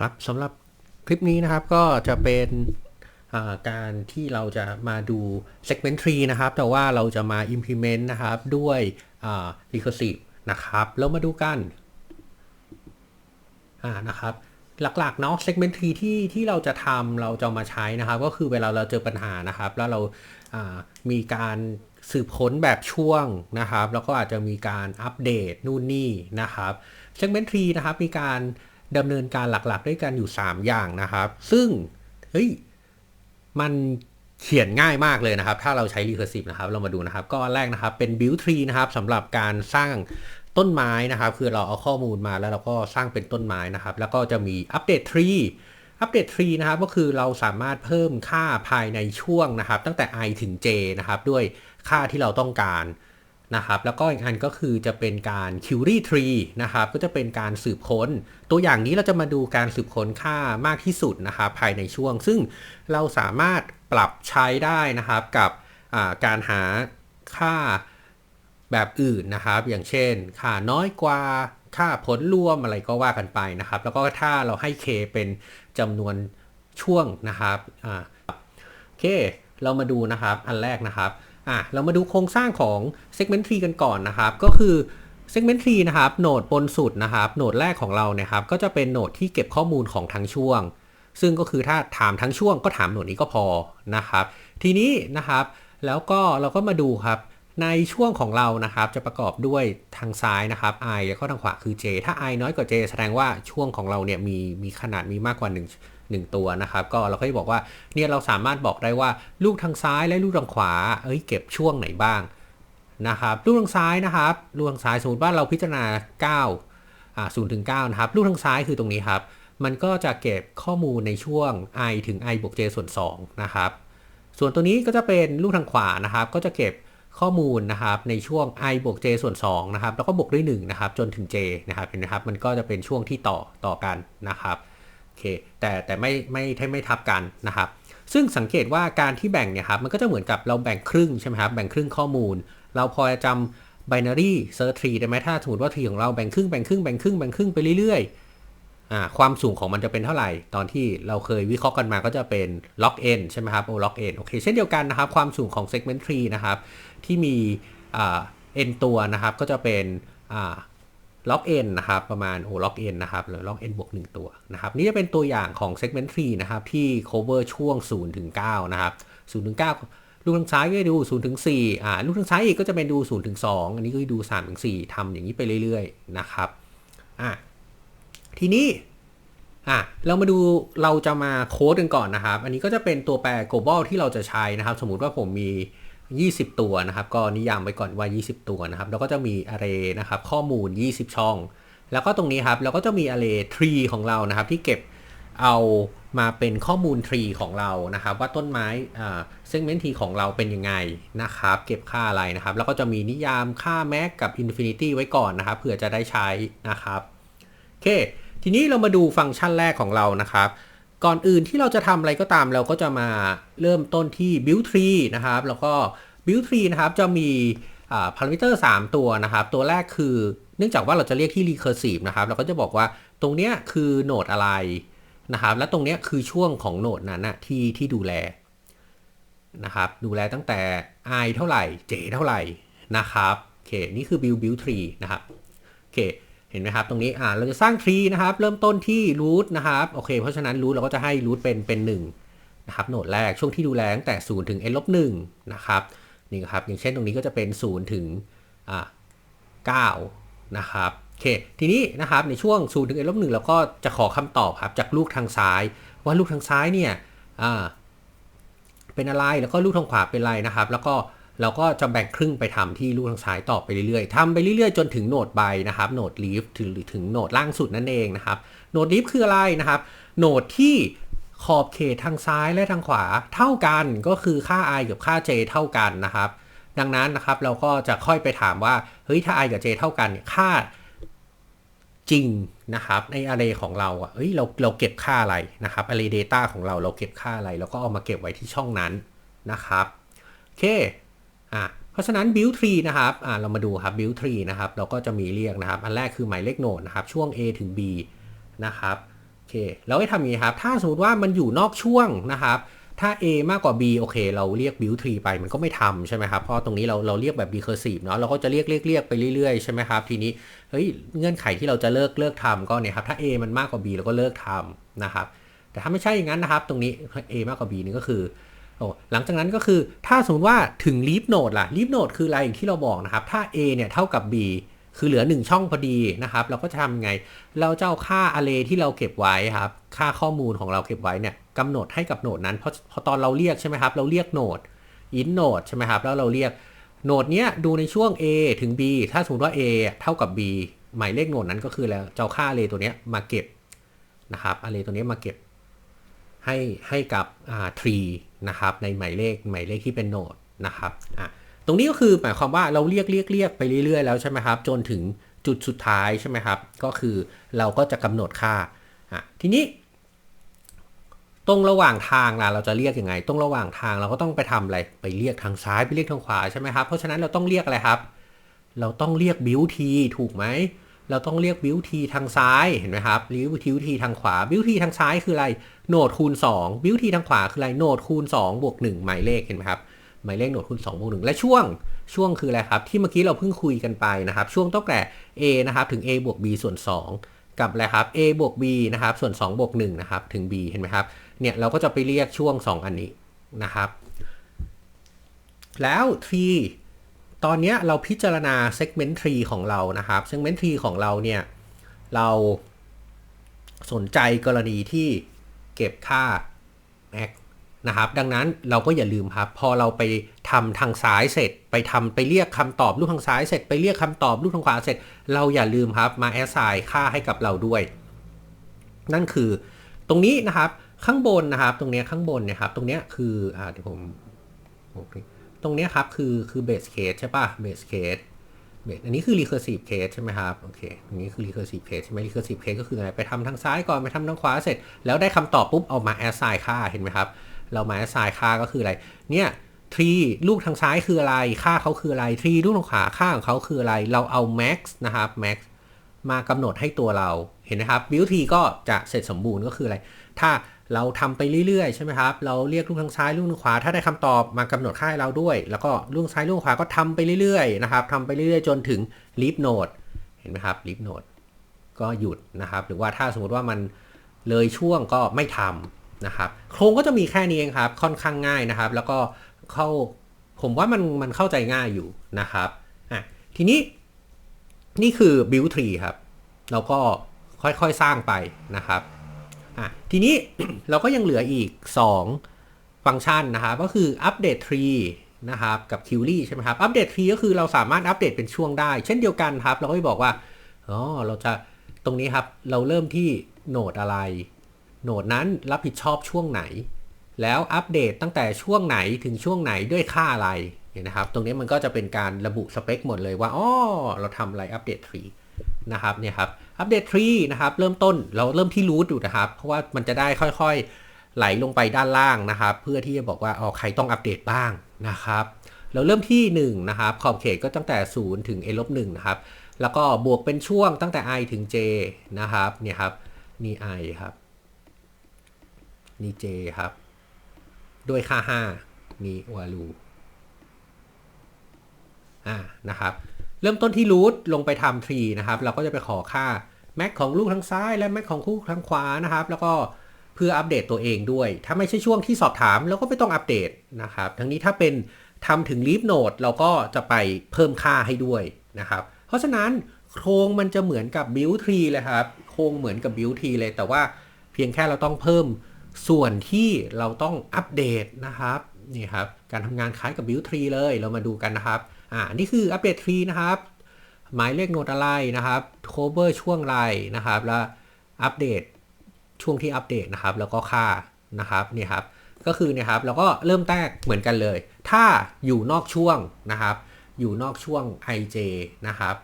ครับสำหรับคลิปนี้นะครับก็จะเป็นการที่เราจะมาดู segment tree นะครับ แต่ว่าเราจะมา implement นะครับด้วย recursive นะครับเรามาดูกันนะครับหลักๆเนาะ segment tree ที่ที่เราจะทำเราจะมาใช้นะครับ ก็คือเวลาเราเจอปัญหานะครับ แล้วเราอ่ามีการสืบค้นแบบช่วงนะครับ แล้วก็อาจจะมีการอัปเดตนู่นนี่นะครับ segment tree นะครับมีการ ดำเนินการหลักๆ ด้วยกันอยู่ 3 อย่างนะครับ ซึ่งเฮ้ยมันเขียนง่ายมากเลยนะครับ ถ้าเราใช้ recursive นะครับ เรามาดูนะครับ ก็อันแรกนะครับเป็น build tree นะครับสำหรับการสร้างต้นไม้นะครับ คือเราเอาข้อมูลมาแล้วเราก็สร้างเป็นต้นไม้นะครับ แล้วก็จะมี update tree อัปเดต tree นะครับก็คือเราสามารถเพิ่มค่าภายในช่วงนะครับ ตั้งแต่ i ถึง j นะครับ ด้วยค่าที่เราต้องการ นะครับ แล้วก็อีกอันก็คือจะเป็นการ query tree นะครับ ก็จะเป็นการสืบค้น ตัวอย่างนี้เราจะมาดูการสืบค้นค่ามากที่สุดนะครับภายในช่วง ซึ่งเราสามารถปรับใช้ได้นะครับกับการหาค่าแบบอื่นนะครับ อย่างเช่น ค่าน้อยกว่าค่าผลรวมอะไรก็ว่ากันไปนะครับ แล้วก็ถ้าเราให้ k เป็นจำนวนช่วงนะครับอ่าโอเค เรามาดูนะครับอันแรกนะครับ อะเรามาดูโครงสร้างของ segment tree กันก่อนนะครับ ก็คือ segment tree นะครับโหนดบนสุดนะครับโหนดแรกของเราเนี่ยครับก็จะเป็นโหนดที่เก็บข้อมูลของทั้งช่วง ซึ่งก็คือถ้าถามทั้งช่วงก็ถามโหนดนี้ก็พอนะครับ ทีนี้นะครับแล้วก็เราก็มาดูครับ ในช่วงของเรานะครับจะประกอบด้วยทางซ้ายนะครับ i แล้วก็ทางขวาคือ j ถ้า i น้อยกว่า j แสดงว่าช่วงของเราเนี่ยมีมีขนาดมีมากกว่า 1 1 ตัวนะครับ ก็เราก็จะบอกว่าเนี่ยเราสามารถบอกได้ว่าลูกทางซ้ายและลูกทางขวาเอ้ยเก็บช่วงไหนบ้างนะครับลูกทางซ้ายนะครับลูกทางซ้ายสมมติว่าเราพิจารณา9อ่า0ถึง9นะครับลูกทางซ้ายคือตรงนี้ครับมันก็จะเก็บข้อมูลในช่วง i ถึง i บวก j ส่วน2นะครับส่วนตัวนี้ก็จะเป็นลูกทางขวานะครับ ก็จะเก็บ ข้อมูลนะครับในช่วง i บวก j ส่วน2นะครับแล้วก็บวกด้วย1นะครับจนถึง j นะครับเห็นไหมครับมันก็จะเป็นช่วงที่ต่อต่อกันนะครับโอเคแต่แต่ไม่ไม่ไม่ไม่ทับกันนะครับ ซึ่งสังเกตว่าการที่แบ่งเนี่ยครับมันก็จะเหมือนกับเราแบ่งครึ่งใช่ไหมครับแบ่งครึ่งข้อมูล เราพอจะจำ binary search tree ได้ไหมถ้าสมมติว่า tree ของเราแบ่งครึ่งแบ่งครึ่งแบ่งครึ่งแบ่งครึ่งไปเรื่อยๆ ความสูงของมันจะเป็นเท่าไหร่ ตอนที่เราเคยวิเคราะห์กันมาก็จะเป็น log n ใช่ไหมครับโอ้ log n โอเค เช่นเดียวกันนะครับ ความสูงของ segment tree นะครับ ที่มีอ่า n ตัวนะครับ ก็จะเป็นอ่า log n นะครับ ประมาณโอ้ log n นะครับ หรือ log n บวก 1 ตัวนะครับ นี่จะเป็นตัวอย่างของ segment tree นะครับ ที่ cover ช่วง0ถึง9นะครับ0ถึง9ลูกทางซ้ายก็ดู0ถึง4อ่าลูกทางซ้ายอีกก็จะเป็นดู0ถึง2อันนี้ก็ดู3ถึง4ทำอย่างนี้ไปเรื่อยๆนะครับอะ ทีนี้อะเรามาดูเราจะมาโค้ดกันก่อนนะครับ อันนี้ก็จะเป็นตัวแปร global ที่เราจะใช้นะครับ สมมุติว่าผมมี 20 ตัวนะครับ ก็นิยามไว้ก่อนว่า 20 ตัวนะครับ แล้วก็จะมี array นะครับ ข้อมูล 20 ช่อง แล้วก็ตรงนี้ครับ เราก็จะมี array tree ของเรานะครับ ที่เก็บเอามาเป็นข้อมูล tree ของเรานะครับ ว่าต้นไม้อ่า segment tree ของเราเป็นยังไงนะครับ เก็บค่าอะไรนะครับ แล้วก็จะมีนิยามค่า max กับ infinity ไว้ก่อนนะครับเผื่อจะได้ใช้นะครับโอเค ทีนี้เรามาดูฟังก์ชันแรกของเรานะครับ ก่อนอื่นที่เราจะทำอะไรก็ตามเราก็จะมาเริ่มต้นที่ build tree นะครับ แล้วก็ build tree นะครับจะมีพารามิเตอร์ 3 ตัวนะครับ ตัวแรกคือเนื่องจากว่าเราจะเรียกที่ recursive นะครับ เราก็จะบอกว่าตรงเนี้ยคือโหนดอะไรนะครับ และตรงเนี้ยคือช่วงของโหนดนั้นนะที่ที่ดูแลนะครับ ดูแลตั้งแต่ i เท่าไหร่ j เท่าไหร่นะครับ โอเค นี่คือ build build tree นะครับ โอเค เห็นไหมครับ ตรงนี้อ่าเราจะสร้าง tree นะครับ เริ่มต้นที่ root นะครับ โอเค เพราะฉะนั้น root เราก็จะให้ root เป็นเป็น1นะครับโหนดแรกช่วงที่ดูแลตั้งแต่ 0 ถึง n ลบ1นะครับ นี่ครับ อย่างเช่นตรงนี้ก็จะเป็น 0 ถึงอ่า9นะครับ โอเค ทีนี้นะครับ ในช่วง 0 ถึง n ลบ1เราก็จะขอคำตอบครับ จากลูกทางซ้าย ว่าลูกทางซ้ายเนี่ย อ่า เป็นอะไร แล้วก็ลูกทางขวาเป็นอะไรนะครับ แล้วก็ เราก็จะแบ่งครึ่งไปทำที่ลูกทางซ้ายต่อไปเรื่อยๆทำไปเรื่อยๆ จนถึงโหนดใบนะครับโหนด leaf ถึงหรือถึงโหนดล่างสุดนั่นเองนะครับโหนด leaf คืออะไรนะครับโหนดที่ขอบเขตทางซ้ายและทางขวาเท่ากันก็คือค่า i กับค่า j เท่ากันนะครับ ดังนั้นนะครับเราก็จะค่อยไปถามว่าเฮ้ยถ้า i กับ j เท่ากันค่าจริงนะครับใน array ของเราอะเฮ้ยเราเราเก็บค่าอะไรนะครับ array data ของเราเราเก็บค่าอะไร แล้วก็เอามาเก็บไว้ที่ช่องนั้นนะครับโอเค อะเพราะฉะนั้น build tree นะครับอ่าเรามาดูครับ build tree นะครับเราก็จะมีเรียกนะครับ อันแรกคือหมายเลขโนดนะครับช่วง a ถึง b นะครับโอเคเราให้ทำอย่างนี้ครับ ถ้าสมมติว่ามันอยู่นอกช่วงนะครับ ถ้า A มากกว่า B โอเค เราเรียก build tree ไปมันก็ไม่ทำใช่ไหมครับเพราะตรงนี้เราเราเรียกแบบ recursive เนาะเราก็จะเรียกเรียกเรียกไปเรื่อยๆใช่ไหมครับทีนี้เฮ้ยเงื่อนไขที่เราจะเลิกเลิกทำก็เนี่ยครับถ้า A มันมากกว่า B เราก็เลิกทำนะครับแต่ถ้าไม่ใช่อย่างนั้นนะครับ ตรงนี้ A มากกว่า B นี่ก็คือ โอ้หลังจากนั้นก็คือถ้าสมมติว่าถึง leaf node ล่ะ leaf node คืออะไรอย่างที่เราบอกนะครับ ถ้า A เนี่ยเท่ากับ B คือเหลือ 1 ช่องพอดีนะครับ เราก็จะทำยังไง เราจะเอาค่า array ที่เราเก็บไว้ครับ ค่าข้อมูลของเราเก็บไว้เนี่ยกำหนดให้กับโหนดนั้น เพราะพอตอนเราเรียกใช่ไหมครับ เราเรียกโหนด in node ใช่ไหมครับ แล้วเราเรียกโหนดเนี้ยดูในช่วง A ถึง B ถ้าสมมติว่า A เท่ากับ B หมายเลขโหนดนั้นก็คือแล้วจะเอาค่า array ตัวเนี้ยมาเก็บนะครับ array ตัวเนี้ยมาเก็บ ให้ให้กับอ่า tree นะครับในหมายเลขหมายเลขที่เป็นโหนดนะครับอะตรงนี้ก็คือหมายความว่าเราเรียกเรียกเรียกไปเรื่อยๆแล้วใช่ไหมครับจนถึงจุดสุดท้ายใช่ไหมครับ ก็คือเราก็จะกำหนดค่าอะทีนี้ ตรงระหว่างทางล่ะเราจะเรียกยังไง ตรงระหว่างทางเราก็ต้องไปทำอะไรไปเรียกทางซ้ายไปเรียกทางขวาใช่ไหมครับเพราะฉะนั้นเราต้องเรียกอะไรครับ เราต้องเรียกบิวทีถูกไหม เราต้องเรียกบิวทีทางซ้ายเห็นไหมครับบิวทีทีทางขวาบิวทีทางซ้ายคืออะไรโนดคูณ2บิวทีทางขวาคืออะไรโนดคูณ2บวก1หมายเลขเห็นไหมครับหมายเลขโนดคูณ2บวก1และช่วงช่วงคืออะไรครับ ที่เมื่อกี้เราเพิ่งคุยกันไปนะครับ ช่วงตั้งแต่ a นะครับถึง a บวก b ส่วน 2 กับอะไรครับ a บวก b นะครับส่วน2บวก1นะครับถึง b เห็นไหมครับเนี่ยเราก็จะไปเรียกช่วง 2 อันนี้นะครับ แล้ว t ตอนนี้เราพิจารณา segment tree ของเรานะครับ segment tree ของเราเนี่ยเราสนใจกรณีที่เก็บค่า max นะครับ ดังนั้นเราก็อย่าลืมครับ พอเราไปทำทางซ้ายเสร็จ ไปทำไปเรียกคำตอบลูกทางซ้ายเสร็จไปเรียกคำตอบลูกทางขวาเสร็จ เราอย่าลืมครับมา assign ค่าให้กับเราด้วย นั่นคือตรงนี้นะครับข้างบนนะครับ ตรงนี้ข้างบนนี่ยครับ ตรงเนี้ยคืออ่าเดี๋ยวผมโอเค ตรงนี้ครับคือคือ base case ใช่ป่ะ base case base อันนี้คือ recursive case ใช่ไหมครับโอเคตรงนี้คือ recursive case ใช่ไหม recursive case ก็คืออะไรไปทำทางซ้ายก่อนไปทำทางขวาเสร็จ แล้วได้คำตอบปุ๊บเอามา assign ค่าเห็นไหมครับ เรามา assign ค่าก็คืออะไร เนี่ย tree ลูกทางซ้ายคืออะไร ค่าเขาคืออะไร tree ลูกทางขวาค่าของเขาคืออะไร เราเอา max นะครับ max มากำหนดให้ตัวเราเห็นไหมครับ build tree ก็จะเสร็จสมบูรณ์ก็คืออะไร ถ้า เราทำไปเรื่อยๆใช่ไหมครับ เราเรียกลูกทางซ้ายลูกทางขวา ถ้าได้คำตอบมากำหนดค่าให้เราด้วย แล้วก็ลูกซ้ายลูกขวาก็ทำไปเรื่อยๆนะครับทำไปเรื่อยๆ จนถึง leaf node เห็นไหมครับ leaf node ก็หยุดนะครับ หรือว่าถ้าสมมติว่ามันเลยช่วงก็ไม่ทำนะครับโครงก็จะมีแค่นี้เองครับ ค่อนข้างง่ายนะครับ แล้วก็เข้าผมว่ามันมันเข้าใจง่ายอยู่นะครับอะทีนี้นี่คือ build tree ครับเราก็ค่อยๆสร้างไปนะครับ อะทีนี้เราก็ยังเหลืออีก 2 ฟังก์ชันนะครับก็คืออัปเดต tree นะครับกับ query ใช่ไหมครับอัปเดต tree ก็คือเราสามารถอัปเดตเป็นช่วงได้ เช่นเดียวกันครับ เราก็จะบอกว่าอ๋อเราจะตรงนี้ครับ เราเริ่มที่โหนดอะไร โหนดนั้นรับผิดชอบช่วงไหน แล้วอัปเดตตั้งแต่ช่วงไหนถึงช่วงไหนด้วยค่าอะไรเห็นนะครับ ตรงนี้มันก็จะเป็นการระบุสเปคหมดเลยว่าอ๋อเราทำอะไรอัปเดต tree นะครับเนี่ยครับ อัปเดต tree นะครับเริ่มต้นเราเริ่มที่ root อยู่นะครับ เพราะว่ามันจะได้ค่อยๆ ไหลลงไปด้านล่างนะครับ เพื่อที่จะบอกว่าอ๋อใครต้องอัปเดตบ้างนะครับ เราเริ่มที่ 1 นะครับ ขอบเขตก็ตั้งแต่ 0 ถึง n ลบ1นะครับ แล้วก็บวกเป็นช่วงตั้งแต่ i ถึง j นะครับเนี่ยครับนี่ i ครับนี่ j ครับด้วยค่า5นี่ value อ่านะครับ เริ่มต้นที่ root ลงไปทำ tree นะครับ เราก็จะไปขอค่า max ของลูกทางซ้ายและ max ของลูกทางขวานะครับ แล้วก็เพื่ออัปเดตตัวเองด้วย ถ้าไม่ใช่ช่วงที่สอบถามเราก็ไม่ต้องอัปเดตนะครับ ทั้งนี้ถ้าเป็นทำถึง leaf node เราก็จะไปเพิ่มค่าให้ด้วยนะครับ เพราะฉะนั้นโครงมันจะเหมือนกับ build tree เลยครับ โครงเหมือนกับ build tree เลย แต่ว่าเพียงแค่เราต้องเพิ่มส่วนที่เราต้องอัปเดตนะครับ นี่ครับการทำงานคล้ายกับ build tree เลยเรามาดูกันนะครับอ่านี่คืออัปเดต tree นะครับ หมายเลขโนดอะไรนะครับ cover ช่วงไรนะครับ แล้วอัปเดตช่วงที่อัปเดตนะครับ แล้วก็ค่านะครับนี่ครับก็คือเนี่ยครับเราก็เริ่มแตกเหมือนกันเลย ถ้าอยู่นอกช่วงนะครับ อยู่นอกช่วง ij นะครับ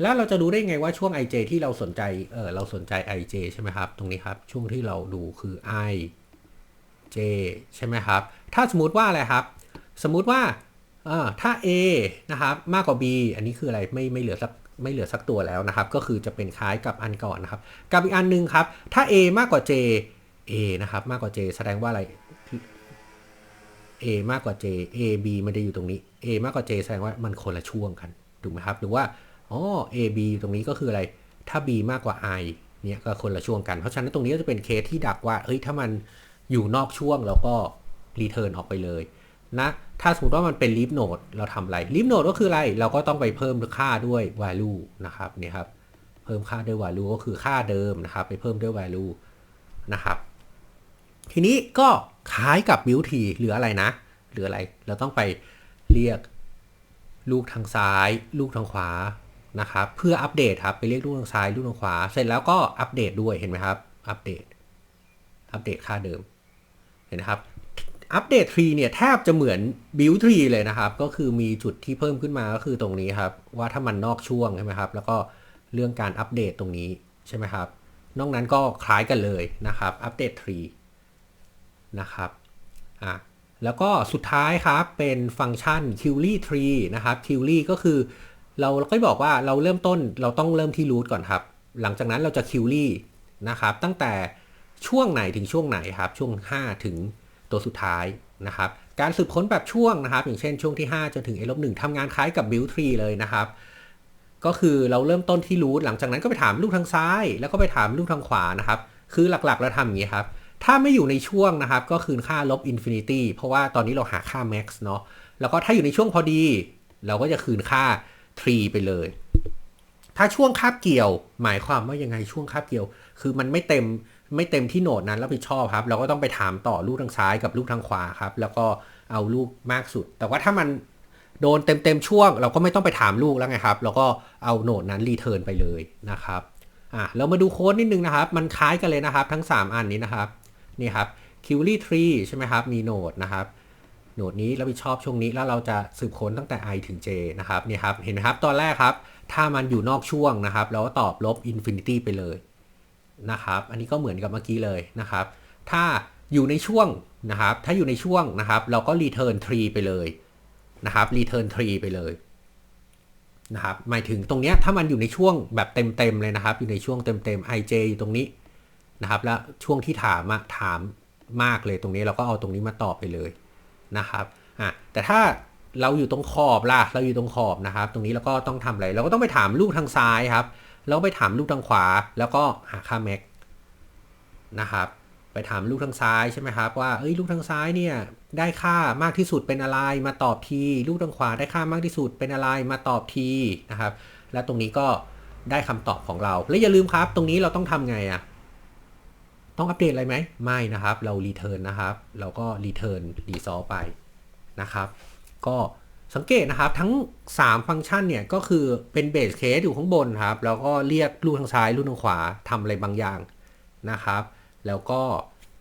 แล้วเราจะรู้ได้ไงว่าช่วง ij ที่เราสนใจเออเราสนใจ ij ใช่ไหมครับ ตรงนี้ครับช่วงที่เราดูคือ i j ใช่ไหมครับ ถ้าสมมติว่าอะไรครับ สมมุติว่าถ้า a นะครับมากกว่า b อันนี้คืออะไรไม่ไม่เหลือสักไม่เหลือสักตัวแล้วนะครับ ก็คือจะเป็นคล้ายกับอันก่อนนะครับ กับอีกอันหนึงครับ ถ้า A มากกว่า J A นะครับ มากกว่า J แสดงว่าอะไร A มากกว่า J A B มันจะอยู่ตรงนี้ A มากกว่า J แสดงว่ามันคนละช่วงกันถูกไหมครับ หรือว่าอ๋อ A B ตรงนี้ก็คืออะไร ถ้า B มากกว่า I เนี่ยก็คนละช่วงกัน เพราะฉะนั้นตรงนี้ก็จะเป็นเคสที่ดักว่าเฮ้ยถ้ามัน อยู่นอกช่วงแล้วก็รีเทิร์นออกไปเลยนะถ้าสมมติว่ามันเป็น leaf node เราทำอะไร leaf node ก็คืออะไร เราก็ต้องไปเพิ่มค่าด้วย value นะครับเนี่ยครับ เพิ่มค่าด้วย value ก็คือค่าเดิมนะครับ ไปเพิ่มด้วย value นะครับ ทีนี้ก็คล้ายกับ build t เหรืออะไรนะ หรืออะไร เราต้องไปเรียกลูกทางซ้าย ลูกทางขวานะครับเพื่ออัปเดตครับ ไปเรียกลูกทางซ้าย ลูกทางขวา เสร็จแล้วก็อัปเดตด้วยเห็นไหมครับ อัปเดต อัปเดตค่าเดิม เห็นครับอัปเดตทรีเนี่ยแทบจะเหมือน build tree เลยนะครับ ก็คือมีจุดที่เพิ่มขึ้นมาก็คือตรงนี้ครับ ว่าถ้ามันนอกช่วงใช่ไหมครับ แล้วก็เรื่องการอัปเดตตรงนี้ใช่ไหมครับ นอกนั้นก็คล้ายกันเลยนะครับอัปเดตทรีนะครับอะแล้วก็สุดท้ายครับเป็นฟังก์ชัน q l y tree นะครับ q l y ก็คือเราเราก็บอกว่าเราเริ่มต้นเราต้องเริ่มที่ root ก่อนครับ หลังจากนั้นเราจะ q l y นะครับตั้งแต่ ช่วงไหนถึงช่วงไหนครับ ช่วง 5 ถึงตัวสุดท้ายนะครับ การสืบค้นแบบช่วงนะครับ อย่างเช่นช่วงที่ 5 จนถึง a ลบ1ทำงานคล้ายกับ build tree เลยนะครับ ก็คือเราเริ่มต้นที่ root หลังจากนั้นก็ไปถามลูกทางซ้าย แล้วก็ไปถามลูกทางขวานะครับ คือหลักๆเราทำอย่างนี้ครับ ถ้าไม่อยู่ในช่วงนะครับ ก็คืนค่าลบ infinity เพราะว่าตอนนี้เราหาค่า max เนาะแล้วก็ถ้าอยู่ในช่วงพอดี เราก็จะคืนค่า tree ไปเลย ถ้าช่วงคาบเกี่ยว หมายความว่ายังไงช่วงคาบเกี่ยว คือมันไม่เต็ม ไม่เต็มที่โหนดนั้นรับผิดชอบครับ เราก็ต้องไปถามต่อลูกทางซ้ายกับลูกทางขวาครับ แล้วก็เอาลูกมากสุด แต่ว่าถ้ามันโดนเต็มเต็มๆช่วง เราก็ไม่ต้องไปถามลูกแล้วไงครับเราก็เอาโหนดนั้นรีเทิร์นไปเลยนะครับอะเรามาดูโค้ดนิดนึงนะครับ มันคล้ายกันเลยนะครับทั้ง 3 อันนี้นะครับนี่ครับ q u e r y tree ใช่ไหมครับ มีโหนดนะครับโหนดนี้รับผิดชอบช่วงนี้แล้วเราจะสืบค้นตั้งแต่ i ถึง j นะครับนี่ครับเห็นไหมครับตอนแรกครับ ถ้ามันอยู่นอกช่วงนะครับ เราก็ตอบลบ infinity ไปเลย นะครับ อันนี้ก็เหมือนกับเมื่อกี้เลยนะครับ ถ้าอยู่ในช่วงนะครับ ถ้าอยู่ในช่วงนะครับ เราก็ return tree ไปเลยนะครับ return tree ไปเลยนะครับ หมายถึงตรงเนี้ยถ้ามันอยู่ในช่วงแบบเต็มๆเลยนะครับ อยู่ในช่วงเต็มๆ ij อยู่ตรงนี้นะครับ แล้วช่วงที่ถามอะถามมากเลยตรงนี้เราก็เอาตรงนี้มาตอบไปเลยนะครับ อะ แต่ถ้าเราอยู่ตรงขอบล่ะ เราอยู่ตรงขอบนะครับ ตรงนี้เราก็ต้องทำอะไร เราก็ต้องไปถามลูกทางซ้ายครับ แล้วไปถามลูกทางขวา แล้วก็หาค่า max นะครับ ไปถามลูกทางซ้ายใช่ไหมครับว่าเอ้ยลูกทางซ้ายเนี่ยได้ค่ามากที่สุดเป็นอะไรมาตอบทีลูกทางขวาได้ค่ามากที่สุดเป็นอะไรมาตอบทีนะครับ และตรงนี้ก็ได้คำตอบของเรา และอย่าลืมครับ ตรงนี้เราต้องทำไงอะต้องอัปเดตอะไรไหมไม่นะครับ เรา return นนะครับ เราก็ return resolve ไปนะครับ ก็ สังเกตนะครับทั้ง 3 ฟังก์ชันเนี่ยก็คือเป็นเบสเคสอยู่ข้างบนครับแล้วก็เรียกลูกทางซ้ายลูกทางขวาทำอะไรบางอย่างนะครับ แล้วก็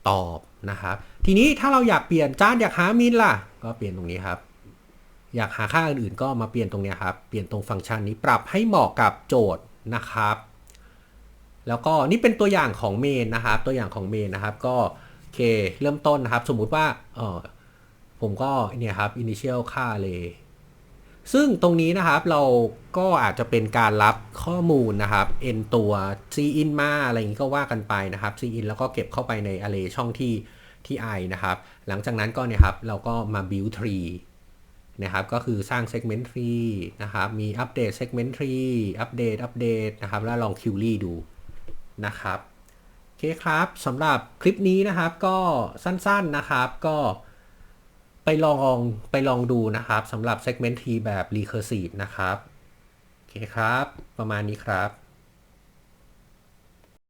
ตอบนะครับทีนี้ถ้าเราอยากเปลี่ยนจานอยากหามินล่ะ ก็เปลี่ยนตรงนี้ครับ อยากหาค่าอื่นๆ ก็มาเปลี่ยนตรงนี้ครับเปลี่ยนตรงฟังก์ชันนี้ปรับให้เหมาะกับโจทย์นะครับ แล้วก็นี่เป็นตัวอย่างของเมนนะครับ ตัวอย่างของเมนนะครับก็โอเคเริ่มต้นนะครับ สมมุติว่าเออ ผมก็เนี่ยครับ initial ค่าเลย ซึ่งตรงนี้นะครับเราก็อาจจะเป็นการรับข้อมูลนะครับ n ตัว c in มาอะไรอย่างนี้ก็ว่ากันไปนะครับ c in แล้วก็เก็บเข้าไปใน array ช่องที่ที่ i นะครับ หลังจากนั้นก็เนี่ยครับเราก็มา build tree นะครับ ก็คือสร้าง segment tree นะครับ มีอัปเดต segment tree อัปเดตอัปเดตนะครับ แล้วลอง query ดูนะครับ โอเคครับสำหรับคลิปนี้นะครับก็สั้นๆนะครับก็ ไปลองไปลองดูนะครับสำหรับ segment t แบบ recursive นะครับ โอเคครับ ประมาณนี้ครับ